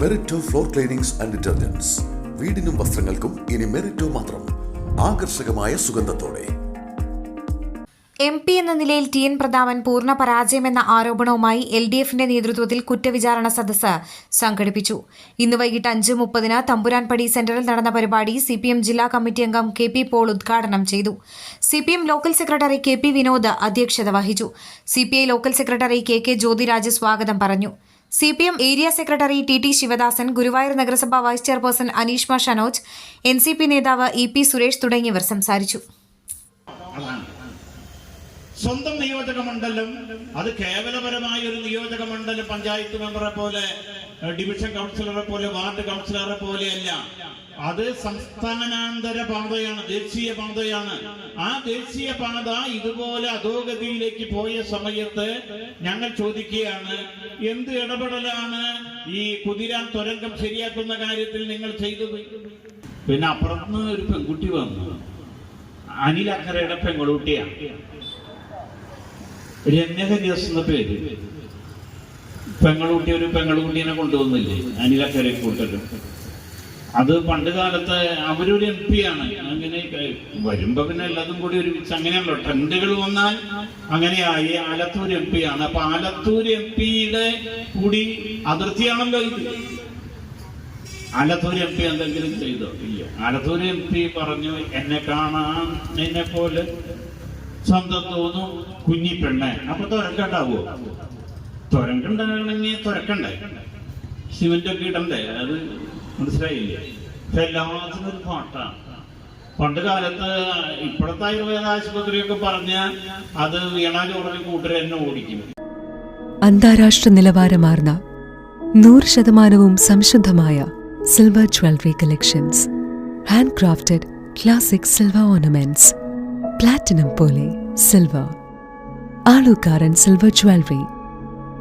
മെറിറ്റോ floor cleanings and detergents വീടിനും വസ്ത്രങ്ങൾക്കും ഇനി മെറിറ്റോ മാത്രം. ആകർഷകമായ സുഗന്ധത്തോടെ. എം പി എന്ന നിലയിൽ ടി എൻ പ്രതാപൻ പൂർണ പരാജയമെന്ന ആരോപണവുമായി എൽ ഡി എഫിന്റെ നേതൃത്വത്തിൽ കുറ്റവിചാരണ സദസ്സ് സംഘടിപ്പിച്ചു. ഇന്ന് വൈകിട്ട് അഞ്ച് മുപ്പതിന് തമ്പുരാൻപടി സെന്ററിൽ നടന്ന പരിപാടി സി പി എം ജില്ലാ കമ്മിറ്റി അംഗം കെ പി പോൾ ഉദ്ഘാടനം ചെയ്തു. C P M local secretary K P Vinod അധ്യക്ഷത വഹിച്ചു. C P I local secretary K K Jyothiraj സ്വാഗതം പറഞ്ഞു. C P M area secretary T T Sivadasan Guruvayur നഗരസഭ vice chairperson Aneeshma Shanoj N C P നേതാവ് E P Suresh തുടങ്ങിയവർ സംസാരിച്ചു. സ്വന്തം നിയോജക മണ്ഡലം അത് കേവലപരമായ ഒരു നിയോജക മണ്ഡലം പഞ്ചായത്ത് മെമ്പറെ പോലെ ഡിവിഷൻ കൗൺസിലറെ പോലെ വാർഡ് കൗൺസിലറെ പോലെയല്ല. അത് സംസ്ഥാനാന്തര പാതയാണ് ദേശീയ പാതയാണ്. ആ ദേശീയ പാത ഇതുപോലെ അധോഗതിയിലേക്ക് പോയ സമയത്ത് ഞങ്ങൾ ചോദിക്കുകയാണ് എന്ത് ഇടപെടലാണ് ഈ കുതിരാൻ തുരങ്കം ശരിയാക്കുന്ന കാര്യത്തിൽ നിങ്ങൾ ചെയ്തത്? പിന്നെ അപ്പുറത്തുനിന്ന് ഒരു പെൺകുട്ടി വന്നു. അനിൽ അനിലക്കരയുടെ പെൺകുട്ടിയാണ് രമ്യഹരിദാസ് എന്ന പേര്. പെങ്ങളുട്ടി ഒരു പെങ്ങളുകുട്ടിനെ കൊണ്ടുവന്നില്ലേ? അനിലക്കരെ കൂട്ടരും അത് പണ്ട് കാലത്ത് അവരൊരു എം പി ആണ്. അങ്ങനെ വരുമ്പോ പിന്നെ എല്ലാതും കൂടി ഒരു അങ്ങനെയാണല്ലോ. ട്രെൻഡുകൾ വന്നാൽ അങ്ങനെയായി. ആലത്തൂർ എം പി ആണ്. അപ്പൊ ആലത്തൂർ എം പിയുടെ കൂടി അതിർത്തിയാണല്ലോ ഇത്. ആലത്തൂർ എം പി എന്തെങ്കിലും ചെയ്തോ? ഇല്ല. ആലത്തൂർ എം പി പറഞ്ഞു എന്നെ കാണാൻ എന്നെ പോലെ സ്വന്തം തോന്നും കുഞ്ഞി പെണ്ണെ അപ്പൊ തുരക്കുണ്ടാവോ തുരക്കുണ്ടാകണമെങ്കിൽ തുരക്കണ്ടേ? സിമെന്റ് ഒക്കെ ഇടണ്ടേ? അത് മനസ്സിലായില്ലേ? ഇപ്പൊ എല്ലാത്തിനും ഒരു പാട്ടാണ്. പണ്ട് കാലത്ത് ഇപ്പോഴത്തെ ആയുർവേദ ആശുപത്രിയൊക്കെ പറഞ്ഞ അത് വീണ ഉടനെ എന്നെ ഓടിക്കും. അന്താരാഷ്ട്ര നിലവാരമാർന്ന നൂറ് ശതമാനവും സംശുദ്ധമായ silver jewellery collections. Hand crafted classic silver ornaments. Platinum പോലെ silver. Alukkaran silver jewellery.